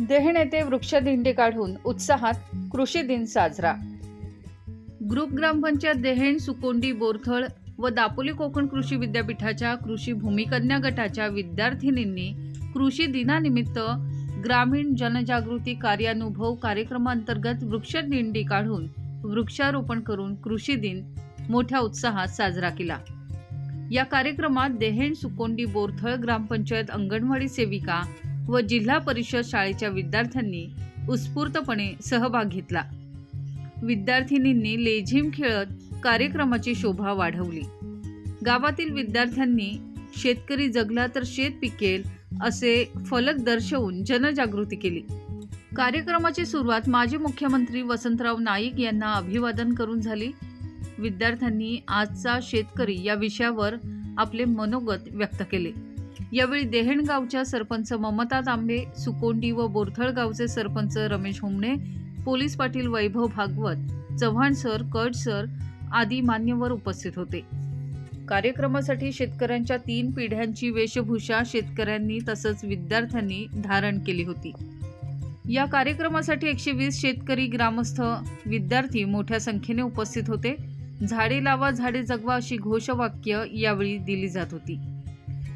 देहण येथे वृक्षदिंडी काढून उत्साहात कृषी दिन साजरा. ग्रुप ग्रामपंचायत देहेण सुकोंडी बोरथळ व दापोली कोकण कृषी विद्यापीठाच्या कृषी भूमिकन्या गटाच्या विद्यार्थिनींनी कृषी दिनानिमित्त ग्रामीण जनजागृती कार्यानुभव कार्यक्रमांतर्गत वृक्षदिंडी काढून वृक्षारोपण करून कृषी दिन मोठ्या उत्साहात साजरा केला. या कार्यक्रमात देहेण सुकोंडी बोरथळ ग्रामपंचायत अंगणवाडी सेविका व जिल्हा परिषद शाळेच्या विद्यार्थ्यांनी उत्स्फूर्तपणे सहभाग घेतला. विद्यार्थिनींनी लेझिम खेळत कार्यक्रमाची शोभा वाढवली. गावातील विद्यार्थ्यांनी शेतकरी जगला तर शेत पिकेल असे फलक दर्शवून जनजागृती केली. कार्यक्रमाची सुरुवात माजी मुख्यमंत्री वसंतराव नाईक यांना अभिवादन करून झाली. विद्यार्थ्यांनी आजचा शेतकरी या विषयावर आपले मनोगत व्यक्त केले. यावेळी देहणगावच्या सरपंच ममता तांबे सुकोंडी व बोरथळ गावचे सरपंच रमेश हुमणे पोलीस पाटील वैभव भागवत चव्हाण सर कट सर आदी मान्यवर उपस्थित होते. कार्यक्रमासाठी शेतकऱ्यांच्या तीन पिढ्यांची वेशभूषा शेतकऱ्यांनी तसंच विद्यार्थ्यांनी धारण केली होती. या कार्यक्रमासाठी एकशे वीस शेतकरी ग्रामस्थ विद्यार्थी मोठ्या संख्येने उपस्थित होते. झाडे लावा झाडे जगवा अशी घोषवाक्य यावेळी दिली जात होती.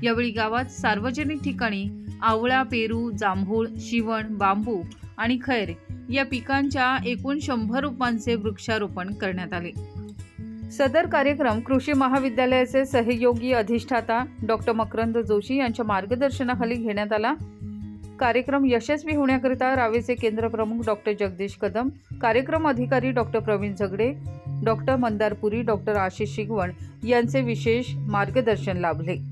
यावेळी गावात सार्वजनिक ठिकाणी आवळा पेरू जांभूळ शिवण बांबू आणि खैर या पिकांच्या एकूण शंभर रोपांचे वृक्षारोपण करण्यात आले. सदर कार्यक्रम कृषी महाविद्यालयाचे सहयोगी अधिष्ठाता डॉक्टर मकरंद जोशी यांच्या मार्गदर्शनाखाली घेण्यात आला. कार्यक्रम यशस्वी होण्याकरिता रावेचे केंद्र प्रमुख डॉक्टर जगदीश कदम कार्यक्रम अधिकारी doctor Pravin Zagade doctor Mandarpuri doctor Ashish Shigwan यांचे विशेष मार्गदर्शन लाभले.